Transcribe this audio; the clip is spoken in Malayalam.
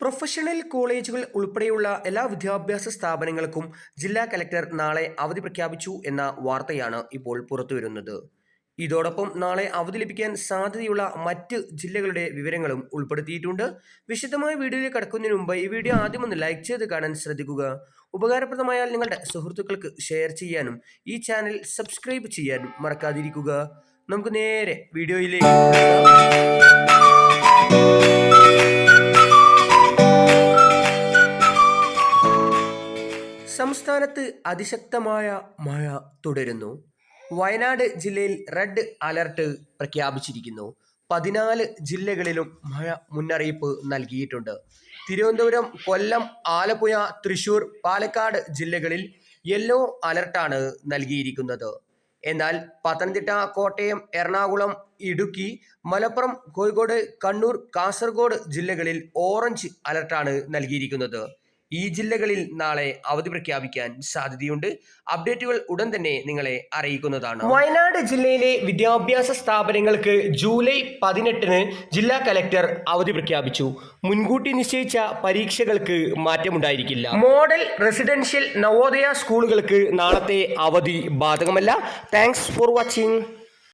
പ്രൊഫഷണൽ കോളേജുകൾ ഉൾപ്പെടെയുള്ള എല്ലാ വിദ്യാഭ്യാസ സ്ഥാപനങ്ങൾക്കും ജില്ലാ കലക്ടർ നാളെ അവധി പ്രഖ്യാപിച്ചു എന്ന വാർത്തയാണ് ഇപ്പോൾ പുറത്തുവരുന്നത്. ഇതോടൊപ്പം നാളെ അവധി ലഭിക്കാൻ സാധ്യതയുള്ള മറ്റ് ജില്ലകളുടെ വിവരങ്ങളും ഉൾപ്പെടുത്തിയിട്ടുണ്ട്. വിശദമായ വീഡിയോയിലേക്ക് കടക്കുന്നതിന് മുമ്പ് ഈ വീഡിയോ ആദ്യം ഒന്ന് ലൈക്ക് ചെയ്ത് കാണാൻ ശ്രദ്ധിക്കുക. ഉപകാരപ്രദമായാൽ നിങ്ങളുടെ സുഹൃത്തുക്കൾക്ക് ഷെയർ ചെയ്യാനും ഈ ചാനൽ സബ്സ്ക്രൈബ് ചെയ്യാനും മറക്കാതിരിക്കുക. നമുക്ക് നേരെ വീഡിയോയിലേക്ക് സംസ്ഥാനത്ത് അതിശക്തമായ മഴ തുടരുന്നു. വയനാട് ജില്ലയിൽ റെഡ് അലർട്ട് പ്രഖ്യാപിച്ചിരിക്കുന്നു. പതിനാല് ജില്ലകളിലും മഴ മുന്നറിയിപ്പ് നൽകിയിട്ടുണ്ട്. തിരുവനന്തപുരം കൊല്ലം ആലപ്പുഴ തൃശൂർ പാലക്കാട് ജില്ലകളിൽ യെല്ലോ അലർട്ടാണ് നൽകിയിരിക്കുന്നത്. എന്നാൽ പത്തനംതിട്ട കോട്ടയം എറണാകുളം ഇടുക്കി മലപ്പുറം കോഴിക്കോട് കണ്ണൂർ കാസർഗോഡ് ജില്ലകളിൽ ഓറഞ്ച് അലർട്ടാണ് നൽകിയിരിക്കുന്നത്. ഈ ജില്ലകളിൽ നാളെ അവധി പ്രഖ്യാപിക്കാൻ സാധ്യതയുണ്ട്. അപ്ഡേറ്റുകൾ ഉടൻ തന്നെ നിങ്ങളെ അറിയിക്കുന്നതാണ്. വയനാട് ജില്ലയിലെ വിദ്യാഭ്യാസ സ്ഥാപനങ്ങൾക്ക് ജൂലൈ പതിനെട്ടിന് ജില്ലാ കലക്ടർ അവധി പ്രഖ്യാപിച്ചു. മുൻകൂട്ടി നിശ്ചയിച്ച പരീക്ഷകൾക്ക് മാറ്റമുണ്ടായിരിക്കില്ല. മോഡൽ റെസിഡൻഷ്യൽ നവോദയ സ്കൂളുകൾക്ക് നാളത്തെ അവധി ബാധകമല്ല. Thanks for watching.